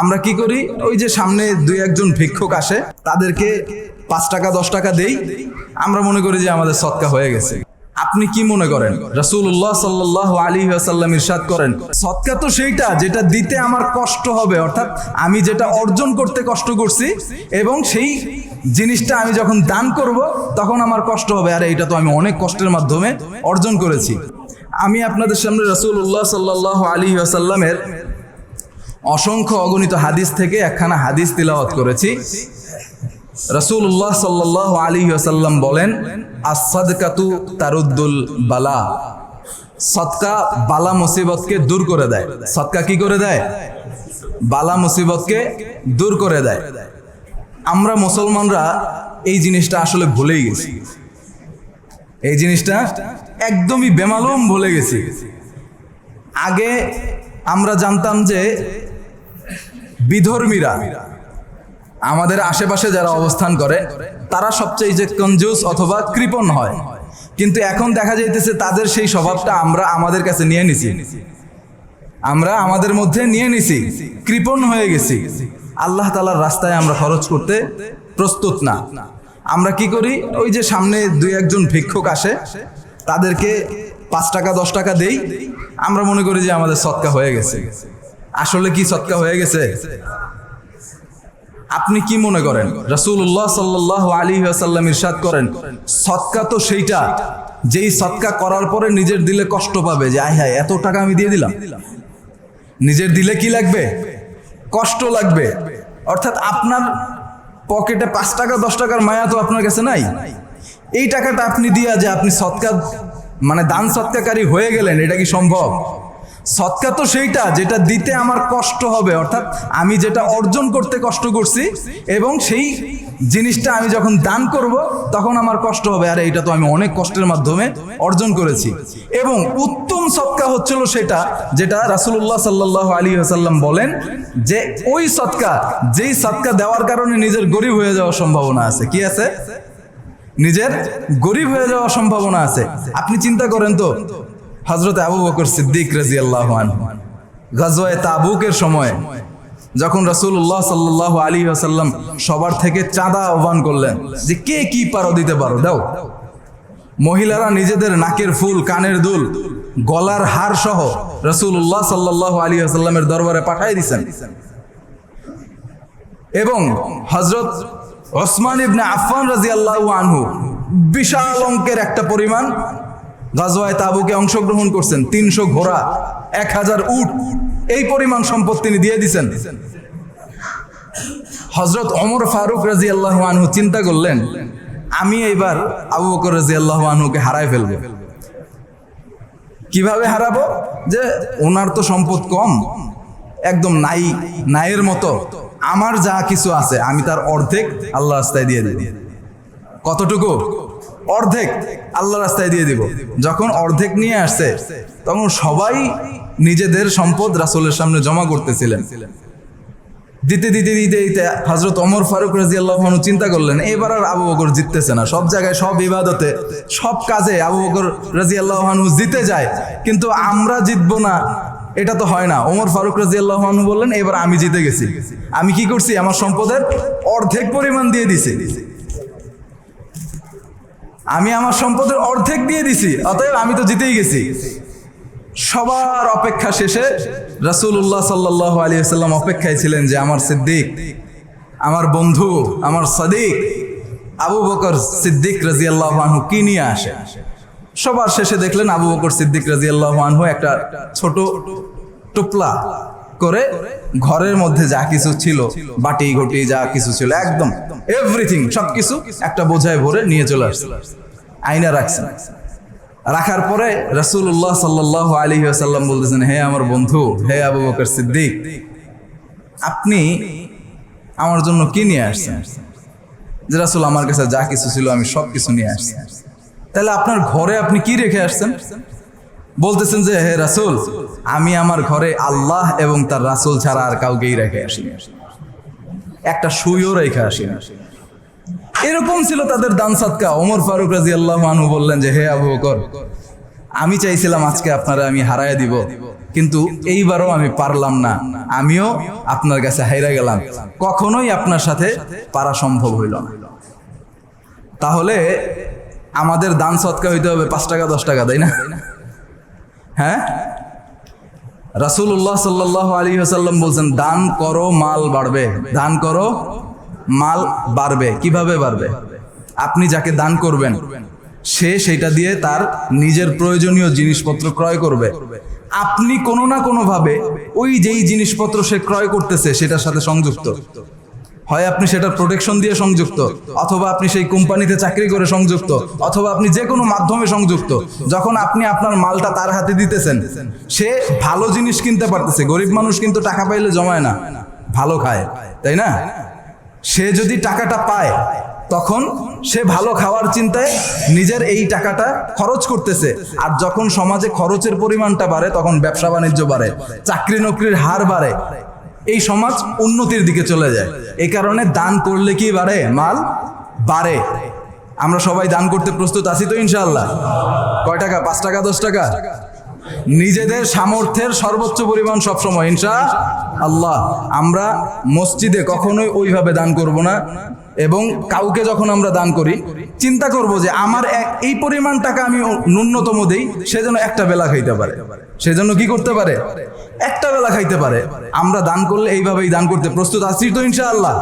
আমরা কি করি? ওই যে সামনে দুই একজন ভিক্ষুক আসে, তাদেরকে পাঁচ টাকা, দশ টাকা দেই। আমরা মনে করি যে আমাদের সৎকা হয়ে গেছে। আপনি কি মনে করেন? রাসূলুল্লাহ সাল্লাল্লাহু আলাইহি ওয়াসাল্লাম ইরশাদ করেন, সৎকা তো সেইটা যেটা দিতে আমার কষ্ট হবে, অর্থাৎ আমি যেটা অর্জন করতে কষ্ট করছি এবং সেই জিনিসটা আমি যখন দান করব, তখন আমার কষ্ট হবে। আরে, এটা তো আমি অনেক কষ্টের মাধ্যমে অর্জন করেছি। আমি আপনাদের সামনে রাসূলুল্লাহ সাল্লাল্লাহু আলাইহি ওয়াসাল্লামের অসংখ্য অগণিত হাদিস থেকে একখানা হাদিস তিলাওয়াত করেছি। রসুল্লাহ সাল্লাহ আলী আসাল্লাম বলেন আসাদকাতু তারুদ্দুল বালা। সৎকা বালা মুসিবতকে দূর করে দেয়। সৎকা কি করে দেয়? বালা মুসিবতকে দূর করে দেয়। আমরা মুসলমানরা এই জিনিসটা আসলে ভুলেই গেছি। এই জিনিসটা একদমই বেমালুম ভুলে গেছি। আগে আমরা জানতাম যে বিধর্মীরা, আমাদের আশেপাশে যারা অবস্থান করে, তারা সবচেয়ে যে কঞ্জুস অথবা কৃপণ হয়। কিন্তু এখন দেখা যাইতেছে তাদের সেই স্বভাবটা আমরা আমাদের কাছে নিয়ে নিছি। আমরা আমাদের মধ্যে নিয়ে নিছি, কৃপণ হয়ে গেছি। আল্লাহ তালার রাস্তায় আমরা খরচ করতে প্রস্তুত না। আমরা কি করি? ওই যে সামনে দুই একজন ভিক্ষুক আসে, তাদেরকে পাঁচ টাকা, দশ টাকা দেই। আমরা মনে করি যে আমাদের সৎকা হয়ে গেছে। আসলে কি সৎকা হয়ে গেছে? আপনি কি মনে করেন? রাসূলুল্লাহ সাল্লাহ আলী আসাল্লাম ইরশাদ করেন, সৎকা তো সেইটা, যেই সৎকা করার পরে নিজের দিলে কষ্ট পাবে যে, আয় হায়, এত টাকা আমি দিয়ে দিলাম। নিজের দিলে কি লাগবে? কষ্ট লাগবে। অর্থাৎ আপনার পকেটে পাঁচ টাকা, দশ টাকার মায়া তো আপনার কাছে নাই। এই টাকাটা আপনি দিয়া যে, আপনি সৎকা মানে দান সৎকারী হয়ে গেলেন, এটা কি সম্ভব? সৎকা তো সেইটা, যেটা দিতে আমার কষ্ট হবে, অর্থাৎ আমি যেটা অর্জন করতে কষ্ট করছি এবং সেই জিনিসটা আমি যখন দান করব, তখন আমার কষ্ট হবে। আরে, এটা তো আমি অনেক কষ্টের মাধ্যমে অর্জন করেছি। এবং উত্তম সৎকা হচ্ছিল সেটা, যেটা রাসুল্লাহ সাল্লাহ আলী আসাল্লাম বলেন যে, ওই সৎকা, যেই সৎকা দেওয়ার কারণে নিজের গরিব হয়ে যাওয়ার সম্ভাবনা আছে। কি আছে? নিজের গরিব হয়ে যাওয়ার সম্ভাবনা আছে। আপনি চিন্তা করেন তো হজরত আবু বকর সিদ্দিক রাজি আল্লাহ গজওয়ায় তাবুকের সময় যখন রসুল্লাহ সাল্লাহ আলী আসাল্লাম সবার থেকে চাঁদা আহ্বান করলেন যে কে কি পারো দিতে পারো, দাও। মহিলারা নিজেদের নাকের ফুল, কানের দুল, গলার হার সহ রসুল্লাহ সাল্লাহ আলী আসাল্লামের দরবারে পাঠাই দিছেন এবং হজরত ওসমান ইবনে আফফান রাজি আল্লাহ আনহু বিশাল অঙ্কের একটা পরিমাণ গাজওয়ায় তাবুকে অংশগ্রহণ করছেন তিনশো ঘোড়া, এক হাজার উট। এই পরিমাণ সম্পদ তিনি দিয়ে দিছেন। হজরত অমর ফারুক রাজি আল্লাহ আনহু চিন্তা করলেন, আমি এইবার আবু বকর রাজি আল্লাহ আনহুকে হারায় ফেলব। কীভাবে হারাবো? যে ওনার তো সম্পদ কম, একদম নাই, নাইয়ের মতো। আমার যা কিছু আছে, আমি তার অর্ধেক আল্লাহ রাস্তায় দিয়ে দিই কতটুকু? অর্ধেক আল্লাহ রাস্তায় দিয়ে দিব। যখন অর্ধেক নিয়ে আসছে, তখন সবাই নিজেদের সম্পদ রাসুলের সামনে জমা করতেছিলেন। দিতে দিতে দিতে দিতে হজরত অমর ফারুক রাজি আল্লাহ চিন্তা করলেন, এবার আর আবু বকর জিততেছে না। সব জায়গায় সব ইবাদতে, সব কাজে আবু বকর রাজি আল্লাহ জিতে যায়। কিন্তু আমরা জিতবো না, এটা তো হয় না। ওমর ফারুক রাজি আল্লাহ বললেন, এবার আমি জিতে গেছি। আমি কি করছি? আমার সম্পদের অর্ধেক পরিমাণ দিয়ে দিছি। আমি আমার সম্পদের অর্ধেক দিয়ে দিছি, অতএব আমি তো জিতেই গেছি। সবার অপেক্ষা শেষে রাসুল্লাহ সাল্লাহ আলী সাল্লাম অপেক্ষায় ছিলেন যে আমার সিদ্দিক, আমার বন্ধু, আমার সাদিক, আবু বকর সিদ্দিক রাজি আল্লাহ আনহু কি নিয়ে আসে? সবার শেষে দেখলেন আবু বকর সিদ্দিক রাজি আল্লাহ আনহু একটা ছোট টুপলা। করে ঘরের মধ্যে যা কিছু ছিল, বাটি ঘটি যা কিছু ছিল, একদম এভরিথিং সবকিছু একটা বোঝায় ভরে নিয়ে চলে আসছে। আইনা রাখছেন রাখার পরে রাসুল্লাহ সাল্লাহ আলী আসাল্লাম বলতেছেন, হে আমার বন্ধু, হে আবু বকর সিদ্দিক, আপনি আমার জন্য কি নিয়ে আসছেন? যে রাসুল, আমার কাছে যা কিছু ছিল, আমি সব কিছু নিয়ে আসছি। তাহলে আপনার ঘরে আপনি কি রেখে আসছেন? বলতেছেন যে, হে রাসুল, আমি আমার ঘরে আল্লাহ এবং তার রাসুল ছাড়া আর কাউকেই রেখে আসি একটা সুইও রেখে আসি এরকম ছিল তাদের দান সাদকা। ওমর ফারুক রাজি আল্লাহ মানু বললেন যে, হে আবু বকর, আমি চাইছিলাম আজকে আপনারা আমি হারায় দিব, কিন্তু এইবারও আমি পারলাম না। আমিও আপনার কাছে হাইরা গেলাম। কখনোই আপনার সাথে পারা সম্ভব হইল না। তাহলে আমাদের দান সৎকা হইতে হবে পাঁচ টাকা, দশ টাকা, তাই না? হ্যাঁ? রাসূলুল্লাহ সাল্লাল্লাহু আলাইহি ওয়াসাল্লাম বলছেন, দান করো, মাল বাড়বে। দান করো, মাল বাড়বে। কীভাবে বাড়বে? আপনি যাকে দান করবেন, সে সেটা দিয়ে তার নিজের প্রয়োজনীয় জিনিসপত্র ক্রয় করবে। আপনি কোনো না কোনোভাবে ওই যেই জিনিসপত্র সে ক্রয় করতেছে, সেটার সাথে সংযুক্ত। হয় আপনি সেটার প্রোটেকশন দিয়ে সংযুক্ত, অথবা আপনি সেই কোম্পানিতে চাকরি করে সংযুক্ত, অথবা আপনি যে কোনো মাধ্যমে সংযুক্ত। যখন আপনি আপনার মালটা তার হাতে দিতেছেন, সে ভালো জিনিস কিনতে পারতেছে, গরিব মানুষ কিন্তু টাকা পাইলে জমায় না, ভালো খায়, তাই না? সে যদি টাকাটা পায়, তখন সে ভালো খাওয়ার চিন্তায় নিজের এই টাকাটা খরচ করতেছে, আর যখন সমাজে খরচের পরিমাণটা বাড়ে, তখন ব্যবসা বাণিজ্য বাড়ে চাকরি নকরির হার বাড়ে এই সমাজ উন্নতির দিকে চলে যায়। এই কারণে দান করলে কি বাড়ে? মাল বাড়ে। আমরা সবাই দান করতে প্রস্তুত আছি তো ইনশাল্লাহ কয় টাকা? পাঁচ টাকা, দশ টাকা? নিজেদের সামর্থ্যের সর্বোচ্চ পরিমাণ সবসময়, ইনশা আল্লাহ। আমরা মসজিদে কখনোই ওইভাবে দান করব না। এবং কাউকে যখন আমরা দান করি, চিন্তা করব যে আমার এই পরিমাণ টাকা আমি ন্যূনতম দেই, সে যেন একটা বেলা খাইতে পারে। সে সেজন্য কি করতে পারে? একটা বেলা খাইতে পারে। আমরা দান করলে এইভাবেই দান করতে প্রস্তুত আছি তো ইনশাআল্লাহ?